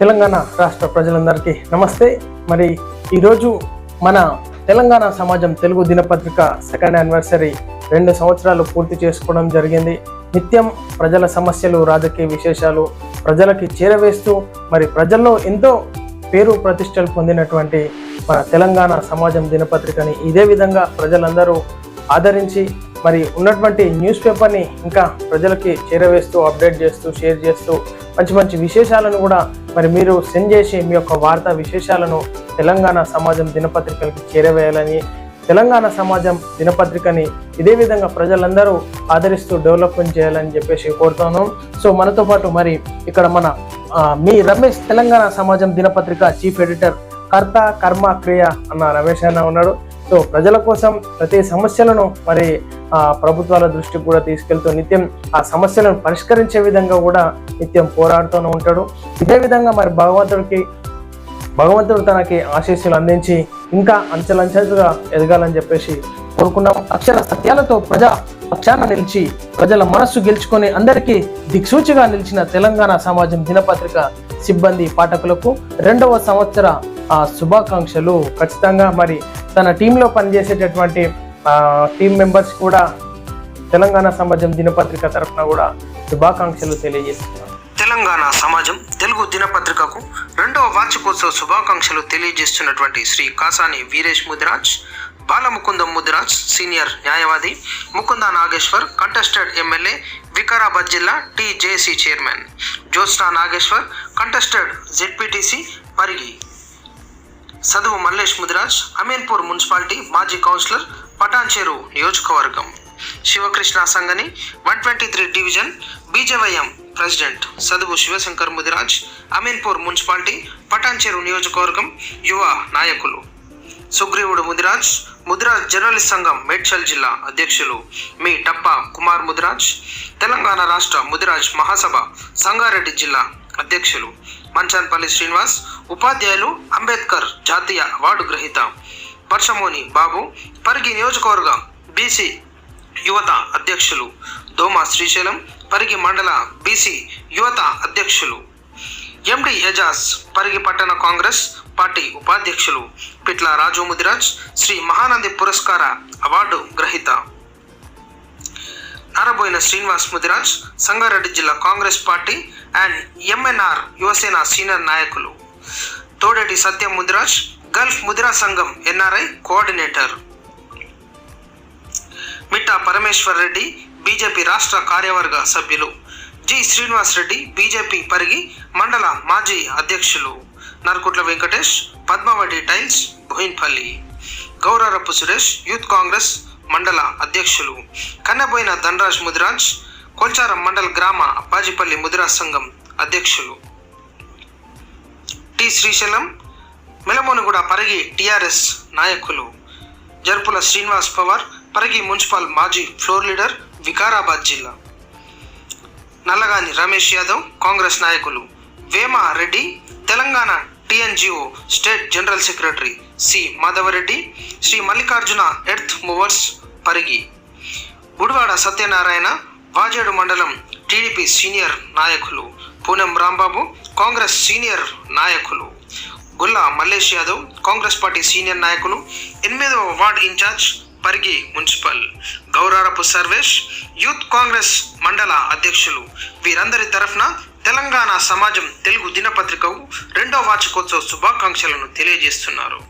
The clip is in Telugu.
తెలంగాణ రాష్ట్ర ప్రజలందరికీ నమస్తే. మరి ఈరోజు మన తెలంగాణ సమాజం తెలుగు దినపత్రిక సెకండ్ యానివర్సరీ రెండు సంవత్సరాలు పూర్తి చేసుకోవడం జరిగింది. నిత్యం ప్రజల సమస్యలు రాజకీయ విశేషాలు ప్రజలకి చేరవేస్తూ మరి ప్రజల్లో ఎంతో పేరు ప్రతిష్టలు పొందినటువంటి మన తెలంగాణ సమాజం దినపత్రికని ఇదే విధంగా ప్రజలందరూ ఆదరించి మరి ఉన్నటువంటి న్యూస్ పేపర్ని ఇంకా ప్రజలకి చేరవేస్తూ అప్డేట్ చేస్తూ షేర్ చేస్తూ మంచి మంచి విశేషాలను కూడా మరి మీరు సెండ్ చేసి మీ యొక్క వార్తా విశేషాలను తెలంగాణ సమాజం దినపత్రికలకి చేరవేయాలని తెలంగాణ సమాజం దినపత్రికని ఇదే విధంగా ప్రజలందరూ ఆదరిస్తూ డెవలప్మెంట్ చేయాలని చెప్పేసి కోరుతున్నాం. సో మనతో పాటు మరి ఇక్కడ మన మీ రమేష్ తెలంగాణ సమాజం దినపత్రిక చీఫ్ ఎడిటర్ కర్త కర్మ క్రియ అన్న రమేష్ అన్న ఉన్నాడు. సో ప్రజల కోసం ప్రతి సమస్యలను మరి ఆ, ప్రభుత్వాల దృష్టికి కూడా తీసుకెళ్తూ నిత్యం ఆ సమస్యలను పరిష్కరించే విధంగా కూడా నిత్యం పోరాడుతూనే ఉంటాడు. ఇదే విధంగా మరి భగవంతుడికి భగవంతుడు తనకి ఆశీస్సులు అందించి ఇంకా అంచెలంచెలుగా ఎదగాలని చెప్పేసి కోరుకున్నాం అక్షర సత్యాలతో ప్రజా పక్షాన నిలిచి ప్రజల మనస్సు గెలుచుకొని అందరికీ దిక్సూచిగా నిలిచిన తెలంగాణ సమాజం దినపత్రిక సిబ్బంది పాఠకులకు రెండవ సంవత్సర ఆ, శుభాకాంక్షలు. ఖచ్చితంగా మరి తన టీంలో పనిచేసేటటువంటి టీం మెంబర్స్ కూడా తెలంగాణ సమాజం దినపత్రిక తరఫున కూడా శుభాకాంక్షలు తెలియజేస్తున్నారు తెలంగాణ సమాజం తెలుగు దినపత్రికకు రెండవ వార్షికోత్సవ శుభాకాంక్షలు తెలియజేస్తున్నటువంటి శ్రీ కాసాని వీరేష్ ముదిరాజ్ బాలముకుందం ముదిరాజ్ సీనియర్ న్యాయవాది ముకుంద నాగేశ్వర్ కంటెస్టెడ్ ఎమ్మెల్యే వికారాబాద్ జిల్లా TJC chairman Jyotsna Nageshwar contested ZPTC Parigi Saduvu Mallesh Mudiraj Ameenpur municipality మాజీ కౌన్సిలర్ పటాన్చేరు నియోజకవర్గం. Sivakrishna Sangani one twenty three division BJYM president Saduvu Sivashankar Mudiraj Ameenpur municipality Patancheru నియోజకవర్గం యువ నాయకులు. సుగ్రీవుడు ముదిరాజ్ ముదిరాజ్ జర్నలిస్ట్ సంఘం మేడ్చల్ జిల్లా అధ్యక్షులు మీ టప్ప కుమార్ ముదిరాజ్ తెలంగాణ రాష్ట్ర ముదిరాజ్ మహాసభ సంగారెడ్డి జిల్లా అధ్యక్షులు. మంచాన్పల్లి శ్రీనివాస్ ఉపాధ్యాయులు అంబేద్కర్ జాతీయ అవార్డు గ్రహీత పర్షమోని బాబు పరిగి నియోజకవర్గ బీసీ యువత అధ్యక్షులు దోమ శ్రీశైలం పరిగి మండల బీసీ యువత అధ్యక్షులు ఎండి ఎజాజ్ పరిగి పట్టణ కాంగ్రెస్ పార్టీ ఉపాధ్యక్షులు పిట్ల రాజు ముదిరాజ్ శ్రీ మహానంది పురస్కార అవార్డు గ్రహీత నారబోయిన శ్రీనివాస్ ముదిరాజ్ సంగారెడ్డి జిల్లా Congress party and MNR Yuvasena senior నాయకులు. తోడేటి సత్యం ముదిరాజ్ గల్ఫ్ ముదిరా సంఘం NRI coordinator. Mitta Parameshwar Reddy BJP రాష్ట్ర కార్యవర్గ సభ్యులు. జి శ్రీనివాస్ రెడ్డి బీజేపీ పరిగి మండల మాజీ అధ్యక్షులు. నర్కుట్ల వెంకటేష్ పద్మావతి టైల్స్ బోయిన్పల్లి గౌరారపు సురేష్ యూత్ కాంగ్రెస్ మండల అధ్యక్షులు. కన్నబోయిన ధనరాజ్ ముదిరాజ్ కొల్చారం మండల గ్రామ అప్పాజిపల్లి ముదిరా సంఘం అధ్యక్షులు. టి శ్రీశైలం మెలమోనుగూడ పరిగి టిఆర్ఎస్ నాయకులు. జర్పుల శ్రీనివాస్ పవార్ పరిగి మున్సిపల్ మాజీ ఫ్లోర్ లీడర్ వికారాబాద్ జిల్లా. నల్లగాని రమేష్ యాదవ్ కాంగ్రెస్ నాయకులు. Vema Reddy Telangana TNGO state general secretary C Madhavareddy Shri Mallikarjuna earth movers Parigi. Gudivada Satyanarayana Vajedu మండలం టీడీపీ సీనియర్ నాయకులు పూనం రాంబాబు కాంగ్రెస్ సీనియర్ నాయకులు గుల్లా మల్లేష్ యాదవ్ కాంగ్రెస్ పార్టీ సీనియర్ నాయకులు ఎనిమిదవ ward in charge Parigi municipal Gourarapu Sarvesh youth Congress మండల అధ్యక్షులు. వీరందరి తరఫున తెలంగాణ సమాజం తెలుగు దినపత్రికకు రెండో వార్షికోత్సవ శుభాకాంక్షలను తెలియజేస్తున్నారు.